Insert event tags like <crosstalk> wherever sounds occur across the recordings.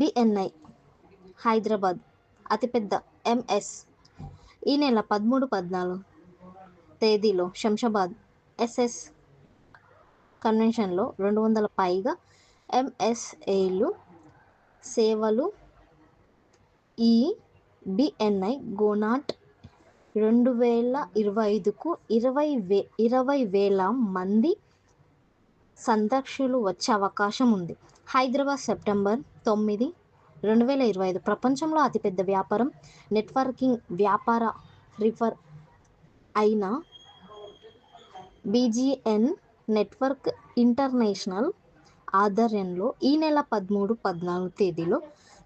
DNI Hyderabad అతిపెద్ద MS. ఈ నెల పదమూడు పద్నాలుగు తేదీలో శంషాబాద్ ఎస్ఎస్ కన్వెన్షన్లో రెండు వందల పైగా ఎంఎస్ఏలు సేవలు ఈ బిఎన్ఐ గోనాట్ రెండు వేల ఇరవై ఐదుకు ఇరవై వే ఇరవై వేల మంది సందర్శకులు వచ్చే అవకాశం ఉంది. హైదరాబాద్ సెప్టెంబర్ తొమ్మిది రెండు వేల ఇరవై ఐదు ప్రపంచంలో అతిపెద్ద వ్యాపారం నెట్వర్కింగ్ వ్యాపార రిఫర్ అయిన బీజీఎన్ నెట్వర్క్ ఇంటర్నేషనల్ ఆధ్వర్యంలో ఈ నెల పదమూడు పద్నాలుగు తేదీలో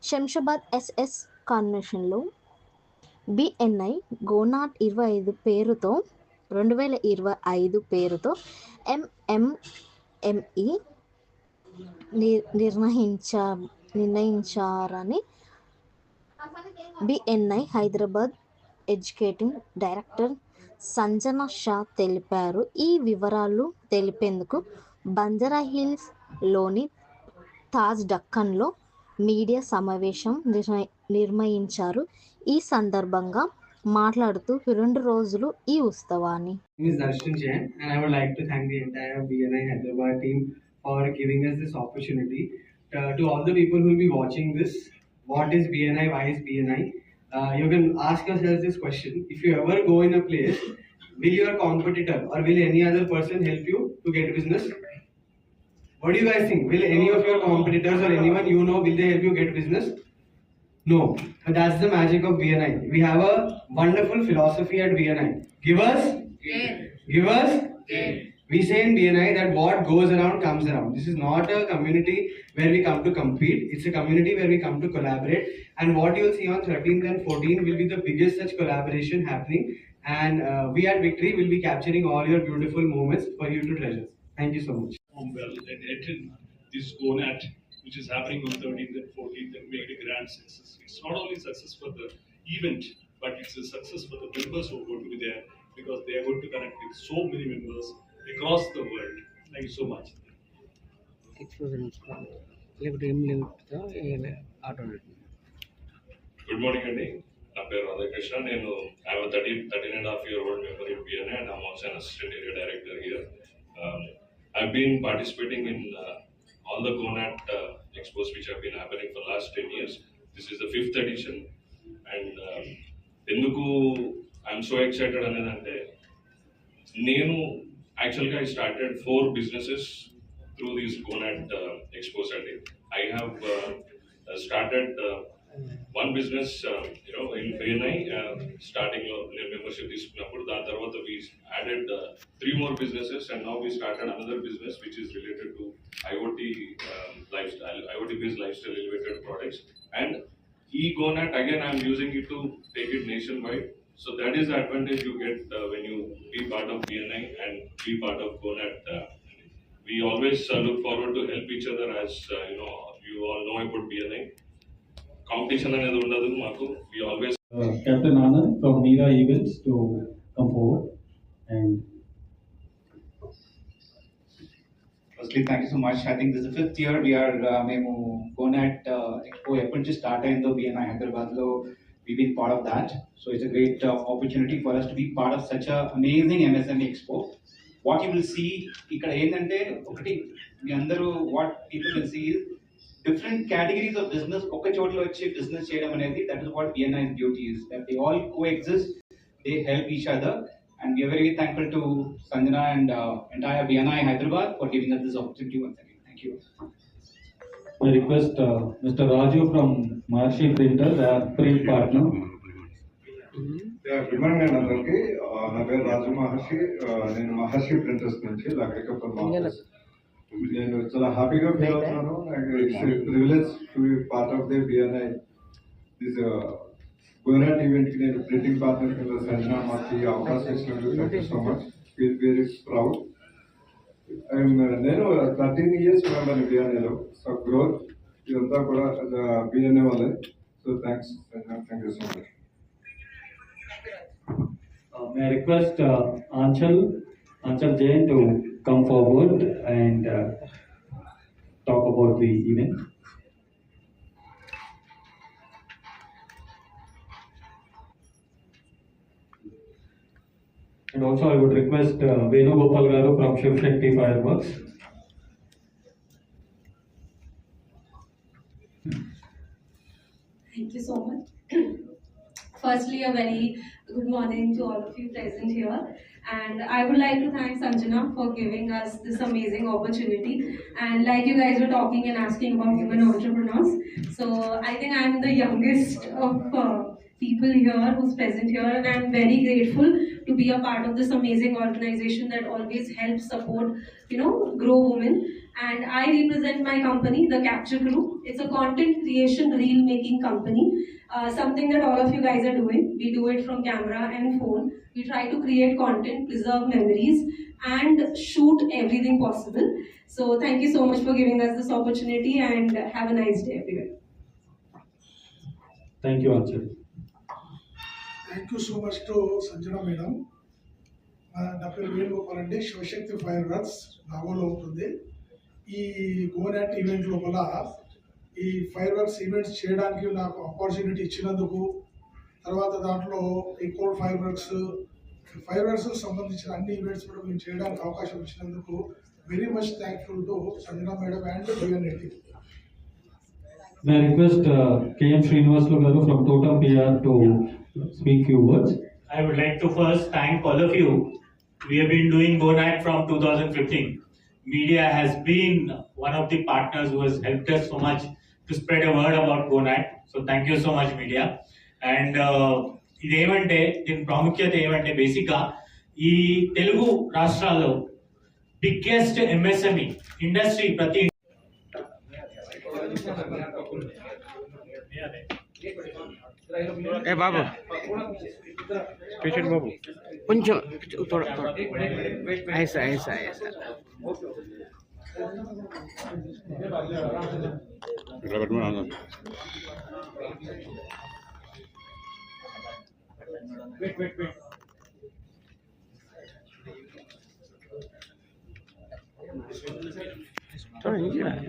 శంషాబాద్ ఎస్ఎస్ కన్వెన్షన్లో బిఎన్ఐ గోనాట్ ఇరవై ఐదు పేరుతో రెండు వేల ఇరవై ఐదు పేరుతో ఎంఎంఎంఈ నిర్ నిర్ణయించా నిర్ణయించారని BNI Hyderabad educating director Sanjana Shah తెలిపారు. ఈ వివరాలు తెలిపేందుకు బంజారా హిల్స్లోని తాజ్ డక్కన్లో మీడియా సమావేశం నిర్మయించారు ఈ సందర్భంగా మాట్లాడుతూ రెండు రోజులు ఈ ఉత్సవాన్ని name and I would like to thank the entire BNI Hyderabad team for giving us this opportunity. Uh, to all the people who will be watching this, what is BNI? Why is BNI? Uh, you can ask yourself this question. If you ever go in a place, will your competitor or will any other person help you to get business? What do you guys think? Will any of your competitors or anyone you know, will they help you get business? No, but that's the magic of BNI. We have a wonderful philosophy at BNI. Give us, give us. We say in BNI that what goes around comes around. This is not a community where we come to compete. It's a community where we come to collaborate. And what you'll see on 13th and 14th will be the biggest such collaboration happening. And uh, we at Victory will be capturing all your beautiful moments for you to treasure. Thank you so much. well and this GONAT, which is happening on 13th and 14th, and make it a grand success. It's not only success for the event, but it's a success for the members who are going to be there because they are going to connect with so many members across the world. Thank you so much. Good morning అండి. నా పేరు రాధాకృష్ణ. నేను I thirteen thirteen and half year old member in BNA and I'm also an assistant area director here I been participating in all the గోనాట్ expos which been happening for last ten years this is the fifth edition and ఎందుకు I'm so excited అనేది అంటే నేను యాక్చువల్గా I started four businesses through these GoNet expos అండి I have started one business you know in BNI starting లో నేను membership తీసుకున్నప్పుడు దాని తర్వాత we added three more businesses and now we started another business which is related to IoT lifestyle IoT based lifestyle elevated products and e-GoNet again I'm using it to take it nationwide. So that is the advantage you get uh, when you be part of BNI and be part of GoNet. Uh, we always uh, look forward to help each other as uh, you know you all know about BNI. Competition అనేది ఉండదు మాకు we always uh, Captain Anand from Mira Events to come forward and firstly thank you so much I think this fifth year we're మేము కోనాట్ expo ఎప్పటి నుంచి start అయిందో BNI హైదరాబాద్లో we been part of that so it's a great opportunity for us to be part of such amazing MSME expo what you will see ఇక్కడ ఏంటంటే ఒకటి మీ అందరూ what people will see different categories of business ఒక చోట్ల వచ్చి business చేయడం అనేది that is what BNI beauty is that they all coexist they help each other. And we are very thankful to Sanjana and uh, entire BNI Hyderabad for giving us this opportunity once again. Thank you. I request uh, Mr. Raju from Maharshi Printers, our print partner. Good morning అండి అందరికి ఆ, నా పేరు రాజు మహర్షి ఆ, నేను మహర్షి printers నుంచి లగ్రికప్పర్ office నేను చాలా హ్యాపీగా ఫీల్ అవుతున్నాను నాకు it's privilege to be part of the BNI this GoNet event కి నేను ప్రింటింగ్ పార్ట్నర్ కింద సంజన మాకు ఈ అవకాశం ఇచ్చినందుకు thank you so much feel very proud నేను thirteen years member బిఎన్ఐలో so growth ఇదంతా కూడా బిఎన్ఐ వల్లే so thanks thank you so much Uh, May I request uh, Anchal, Anchal Jain to come forward and uh, And also I would request uh, Venu Gopal Garu from Shiv Shakti Fireworks. Thank you so much. <clears throat> Firstly, a very good morning to all of you present here. And I would like to thank Sanjana for giving us this amazing opportunity. And like you guys were talking and asking about women entrepreneurs, so I think I'm the youngest of uh, people here who's present here, and I'm very grateful to be a part of this amazing organization that always helps support, you know, grow women. And I represent my company, the Capture Group. It's a content creation, reel making company. Uh, something that all of you guys are doing. We do it from camera and phone. We try to create content, preserve memories, and shoot everything possible. So, thank you so much for giving us this opportunity and have a nice day, everyone. Thank you, Anjali. Thank you so much to Sanjana madam నా పేరు వేణుగోపాల్ అండి. Shivashakti fire works నాగోలో ఉంటుంది. ఈ గోనాట్ event లోపల ఈ fireworks events చేయడానికి నాకు opportunity ఇచ్చినందుకు తర్వాత దాంట్లో ఈ code fireworks fireworks సంబంధించిన అన్ని ఈవెంట్స్ కూడా మేము చేయడానికి అవకాశం ఇచ్చినందుకు very much thankful to Sanjana madam and DNAT Reddy నా request KM Srinivasulu garu from total PR to speak few words. I would like to first thank all of you. We have been doing Go Night from 2015. Media has been one of the partners who has helped us so much to spread a word about Go Night. So thank you so much, media. And ఇదేమంటే దీని ప్రాముఖ్యత ఏమంటే బేసిక్గా ఈ తెలుగు రాష్ట్రాల్లో biggest MSME industry ప్రతి ఏ బాబు patient బాబు కొంచెం తోడ తోడ ఐసా ఐసా ఐసా చూడండి